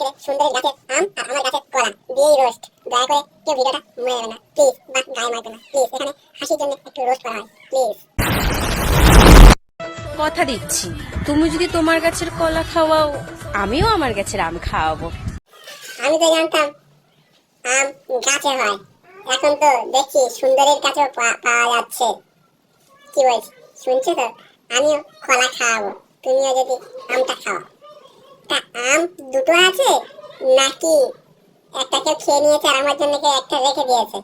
আজকে সুন্দরের গাছের আম আর আমার গাছের কলা। দিয়েই রোস্ট দয়া করে কেউ ভিডিওটা মনে না। প্লিজ বা গায়ে মারবে না প্লিজ এখানে হাসির জন্য একটু রোস্ট করা হয়। প্লিজ কথা দিচ্ছি তুমি যদি তোমার গাছের কলা খাওয়াও আমিও আমার গাছের আম খাওয়াবো। আমি তো জানতাম আম গাছে হয়। এখন তো দেখছি সুন্দরের কাছেও পাওয়া যাচ্ছে। কি বলছি? শুনছো তো? আমিও কলা খাওয়াবো। তুমিও যদি আমটা খাও একটা আম দুটো আছে নাকি একটা কেউ খেয়ে নিয়েছে আর আমার জন্য কেউ একটা রেখে দিয়েছে?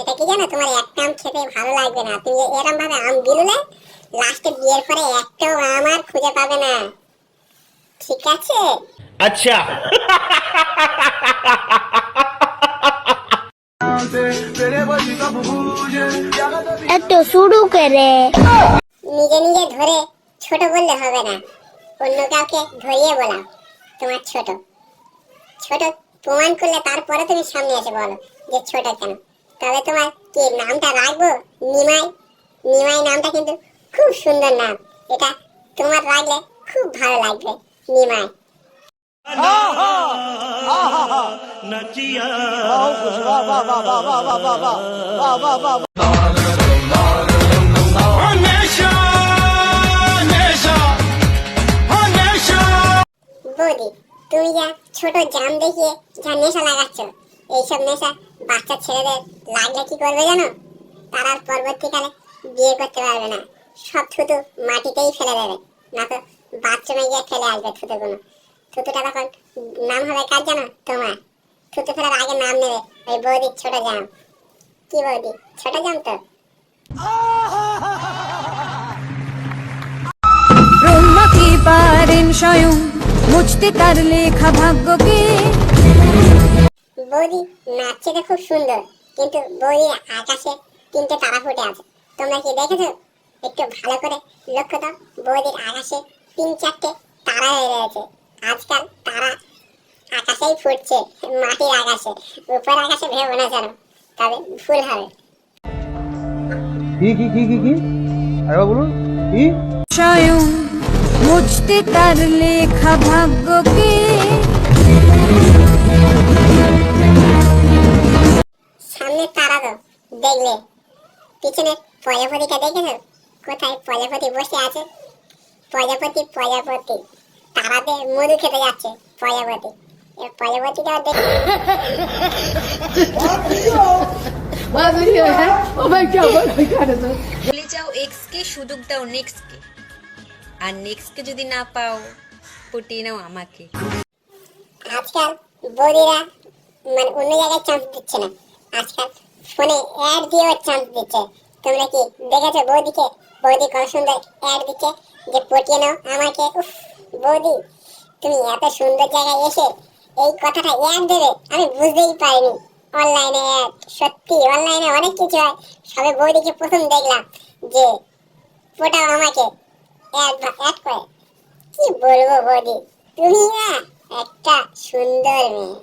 এটা কি জানো? তোমার একটা আম খেতে ভালো লাগবে না। তুমি এরম ভাবে আম গিললে লাস্টে বিয়ের পরে একটাও আম আর খুঁজে পাবে না। ঠিক আছে? আচ্ছা। এত শুরু করে। নিজে নিজে ধরে ছোট বললে হবে না। অন্য কাউকে ধরিয়ে বলা তোমার ছোট ছোট প্রমাণ করলে তারপরে তুমি সামনে এসে বলো যে ছোট কেন তবে তোমার কি নামটা রাখব নিমাই নিমাই নামটা কিন্তু খুব সুন্দর নাম এটা তোমার রাখলে খুব ভালো লাগবে নিমাই বৌদি তুমি যা ছোট জাম দেখিয়ে যা নেশা লাগাচ্ছ, এইসব নেশা বাচ্চা ছেলেদের লাগলে কি করবে জানো? তারা পরবর্তীকালে বিয়ে করতে পারবে না। সব থুতু মাটিতেই ফেলে দেবে না তো বাথরুমে গিয়ে ফেলে আসবে থুতুগুলো। থুতুটা তখন নাম হবে কার জানো? তোমার। থুতু ফেলার আগে নাম নেবে ওই বৌদির ছোট জাম। কি বৌদি? ছোট জাম তো। মুছতে তার লেখা ভাগ্যকে। বৌদি নাচছে তো খুব সুন্দর কিন্তু বৌদির আকাশে তিনটে তারা ফুটে আছে। তোমরা কি দেখেছ? একটু ভালো করে লক্ষ্য দাও। বৌদির আকাশে তিন চারটে তারা হয়ে রয়েছে আজকাল তারা আকাশেই ফুটছে মাটির আকাশে। উপর আকাশে ভেবো না জানো তবে ফুল হবে। কি কি কি কি কি? আরেকবার বলুন কি? স্বয়ং মুছতে তার লেখা ভাগ্যকে। সামনে তারা তো দেখলে। পিছনে প্রজাপতিটা দেখেছ? কোথায় প্রজাপতি বসে আছে? প্রজাপতি প্রজাপতি। তারাতে মধু খেতে যাচ্ছে প্রজাপতি। প্রজাপতিটাও দেখ ভুলে যাও এক্স কে সুযোগ দাও নেক্সট কে। আর নেক্সট কে যদি না পাও, পটিয়ে নাও আমাকে। আজকাল বৌদিরা মানে অন্য জায়গায় চান্স দিচ্ছে না। আজকাল ফোনে অ্যাড দিয়েও চান্স দিচ্ছে। তোমরা কি দেখেছ বৌদিকে? বৌদি কত সুন্দর অ্যাড দিচ্ছে যে পটিয়ে নাও আমাকে। উফ, বৌদি, তুমি এত সুন্দর জায়গায় এসে এই কথাটা অ্যাড দেবে? আমি বুঝতেই পারিনি। অনলাইনে অ্যাড সত্যি অনলাইনে অনেক কিছু হয়। সবে বৌদিকে প্রথম দেখলাম যে ফোটাও আমাকে। করে কি বলব বৌদি? তুমি না একটা সুন্দর মেয়ে।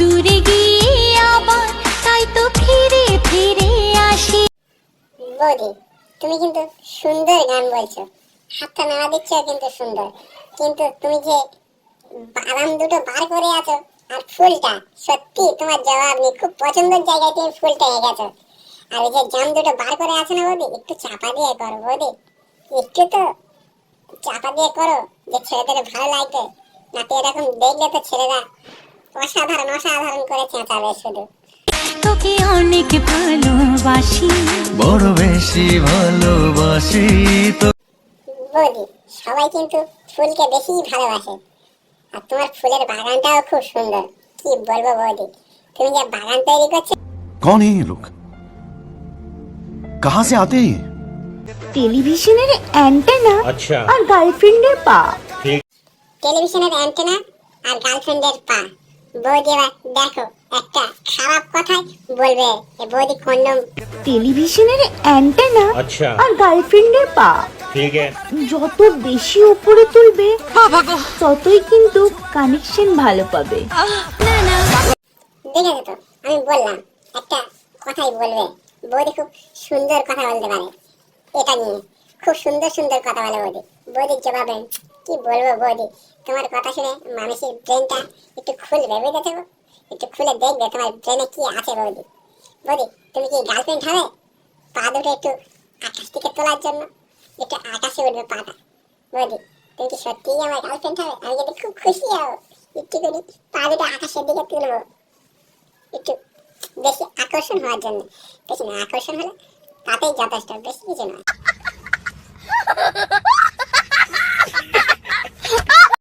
দূরে গিয়ে আবার তাই তো ফিরে ফিরে আসি। বৌদি তুমি কিন্তু সুন্দর গান বলছো। হাতটা নাড়া দিচ্ছ কিন্তু সুন্দর। কিন্তু তুমি যে বাদাম দুটো বার করে আছো আর ফুলটা সত্যি তোমার জবাব নেই খুব পছন্দের জায়গায় তুমি ফুলটা এঁকেছো আর এই যে জাম দুটো বার করে আছে না বৌদি একটু চাপা দিয়ে করো বৌদি। একটু তো চাপা দিয়ে করো যে ছেলেদের ভালো লাগবে। না তো এরকম দেখলে তো ছেলেরা অসাধারণ অসাধারণ করে চেঁচাবে শুধু। তোকে অনেক ভালোবাসি। বড় বেশি ভালোবাসি তো বৌদি সবাই কিন্তু ফুলকে বেশি ভালোবাসে। আর তোমার ফুলের বাগানটাও খুব সুন্দর। কি বলব বৌদি? তুমি যে বাগান তৈরি করছ। কোন এই লোক কাহা সে আতে টেলিভিশনের অ্যান্টেনা আচ্ছা। আর গার্লফ্রেন্ডের পা। টেলিভিশনের অ্যান্টেনা আর গার্লফ্রেন্ডের পা। বৌদি দেখো একটা খারাপ কথাই বলবে বৌদি কন্ডম। টেলিভিশনের অ্যান্টেনা আচ্ছা। আর গার্লফ্রেন্ডের পা। যত বেশি উপরে তুলবে ততই কিন্তু কানেকশন ভালো পাবে। দেখেছ তো আমি বললাম একটা কথাই বলবে। বৌদি খুব সুন্দর কথা বলতে পারে। এটা নিয়ে। খুব সুন্দর সুন্দর কথা বলে বৌদি। বৌদির জবাবে কি বলব বৌদি? তোমার কথা শুনে মানুষের ব্রেনটা একটু খুলবে বুঝেছ একটু খুলে দেখবে তোমার ব্রেনে কি আছে বৌদি। বৌদি তুমি কি গার্লফ্রেন্ড হবে? পা দুটো একটু আকাশ থেকে তোলার জন্য। একটু আকাশে উঠবে পাতা। তুমি কি আমার গার্লফ্রেন্ড হবে? আমি খুব খুশি হব। একটু করি পা আকাশের দিকে তুলবো। একটু বেশি আকর্ষণ হওয়ার জন্য। বেশি না আকর্ষণ হলে তাতেই যথেষ্ট, বেশি কিছু নয়।